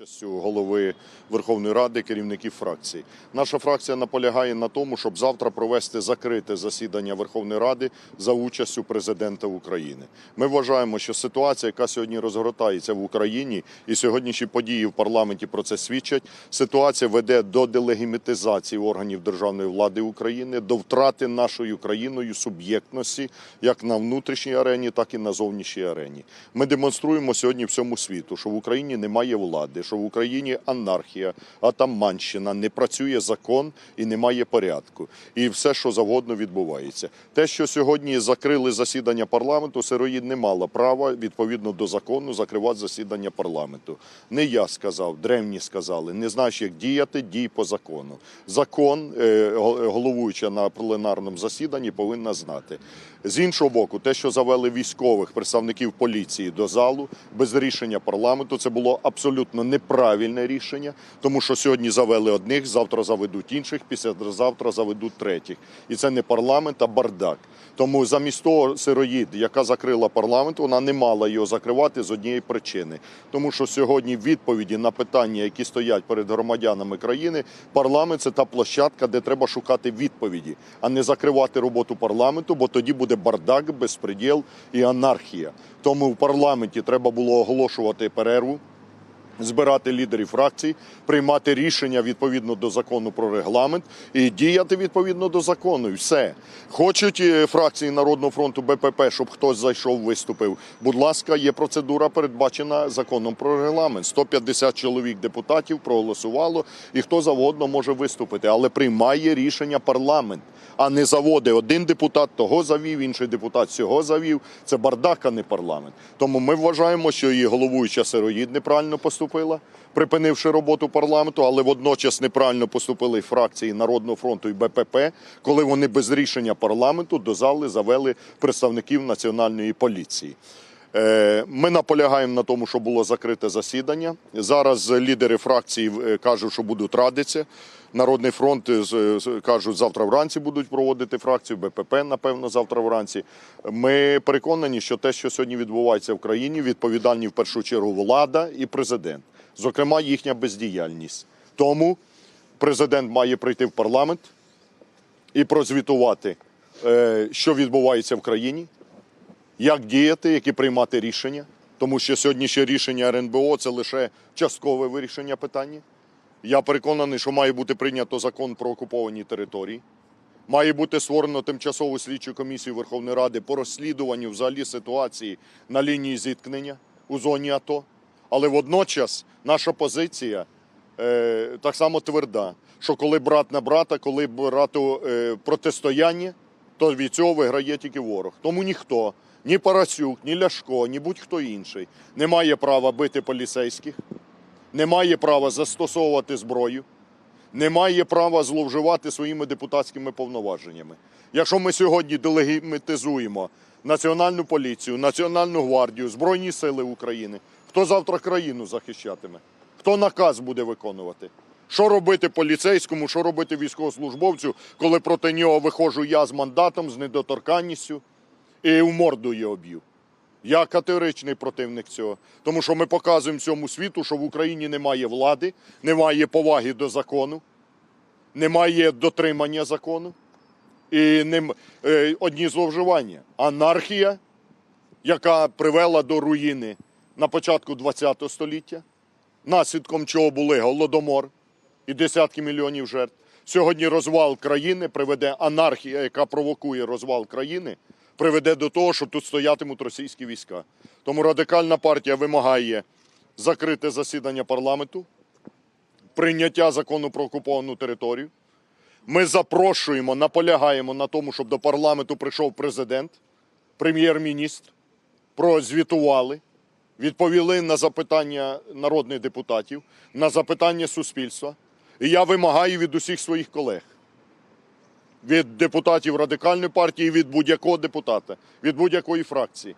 Участю голови Верховної Ради, керівників фракцій. Наша фракція наполягає на тому, щоб завтра провести закрите засідання Верховної Ради за участю президента України. Ми вважаємо, що ситуація, яка сьогодні розгортається в Україні, і сьогоднішні події в парламенті про це свідчать. Ситуація веде до делегімітизації органів державної влади України, до втрати нашою країною суб'єктності як на внутрішній арені, так і на зовнішній арені. Ми демонструємо сьогодні всьому світу, що в Україні немає влади, що в Україні анархія, атаманщина, не працює закон і немає порядку. І все, що завгодно відбувається. Те, що сьогодні закрили засідання парламенту, сироїд не мала права відповідно до закону закривати засідання парламенту. Не я сказав, древні сказали. Не знаєш, як діяти, дій по закону. Закон е, головуюча на пленарному засіданні повинна знати. З іншого боку, те, що завели військових представників поліції до залу без рішення парламенту, це було абсолютно неправильне рішення, тому що сьогодні завели одних, завтра заведуть інших, післязавтра заведуть третіх. І це не парламент, а бардак. Тому замість того сироїд, яка закрила парламент, вона не мала його закривати з однієї причини. Тому що сьогодні відповіді на питання, які стоять перед громадянами країни, парламент це та площадка, де треба шукати відповіді, а не закривати роботу парламенту, бо тоді буде бардак, безпреділ і анархія. Тому в парламенті треба було оголошувати перерву збирати лідерів фракцій, приймати рішення відповідно до закону про регламент і діяти відповідно до закону. І все. Хочуть е, фракції Народного фронту БПП, щоб хтось зайшов, виступив. Будь ласка, є процедура, передбачена законом про регламент. 150 чоловік депутатів проголосувало, і хто завгодно може виступити, але приймає рішення парламент. А не заводи один депутат того завів, інший депутат цього завів. Це бардак, а не парламент. Тому ми вважаємо, що і головуюча сироїд неправильно поступила, припинивши роботу парламенту, але водночас неправильно поступили фракції Народного фронту і БПП, коли вони без рішення парламенту до зали завели представників національної поліції. Е, Ми наполягаємо на тому, що було закрите засідання. Зараз лідери фракції е, кажуть, що будуть радитися. Народний фронт е, кажуть, завтра вранці будуть проводити фракцію, БПП, напевно, завтра вранці. Ми переконані, що те, що сьогодні відбувається в країні, відповідальні в першу чергу влада і президент, зокрема їхня бездіяльність. Тому президент має прийти в парламент і прозвітувати, що відбувається в країні, як діяти, які приймати рішення, тому що сьогоднішнє рішення РНБО це лише часткове вирішення питання. Я переконаний, що має бути прийнято закон про окуповані території. Має бути створено тимчасову слідчу комісію Верховної Ради по розслідуванню взагалі ситуації на лінії зіткнення у зоні АТО. Але водночас наша позиція е, так само тверда, що коли брат на брата, коли брату е, протистояння, то від цього виграє тільки ворог. Тому ніхто, ні Парасюк, ні Ляшко, ні будь-хто інший не має права бити поліцейських, не має права застосовувати зброю, не має права зловживати своїми депутатськими повноваженнями. Якщо ми сьогодні делегімітизуємо Національну поліцію, Національну гвардію, Збройні сили України, хто завтра країну захищатиме? Хто наказ буде виконувати? Що робити поліцейському, що робити військовослужбовцю, коли проти нього виходжу я з мандатом, з недоторканністю і в морду його б'ю? Я категоричний противник цього, тому що ми показуємо всьому світу, що в Україні немає влади, немає поваги до закону, немає дотримання закону і нем, е, одні зловживання. Анархія, яка привела до руїни на початку ХХ століття, наслідком чого були голодомор і десятки мільйонів жертв. Сьогодні розвал країни приведе анархія, яка провокує розвал країни, приведе до того, що тут стоятимуть російські війська. Тому радикальна партія вимагає закрити засідання парламенту, прийняття закону про окуповану територію. Ми запрошуємо, наполягаємо на тому, щоб до парламенту прийшов президент, прем'єр-міністр, прозвітували, відповіли на запитання народних депутатів, на запитання суспільства. І я вимагаю від усіх своїх колег, від депутатів радикальної партії, від будь-якого депутата, від будь-якої фракції,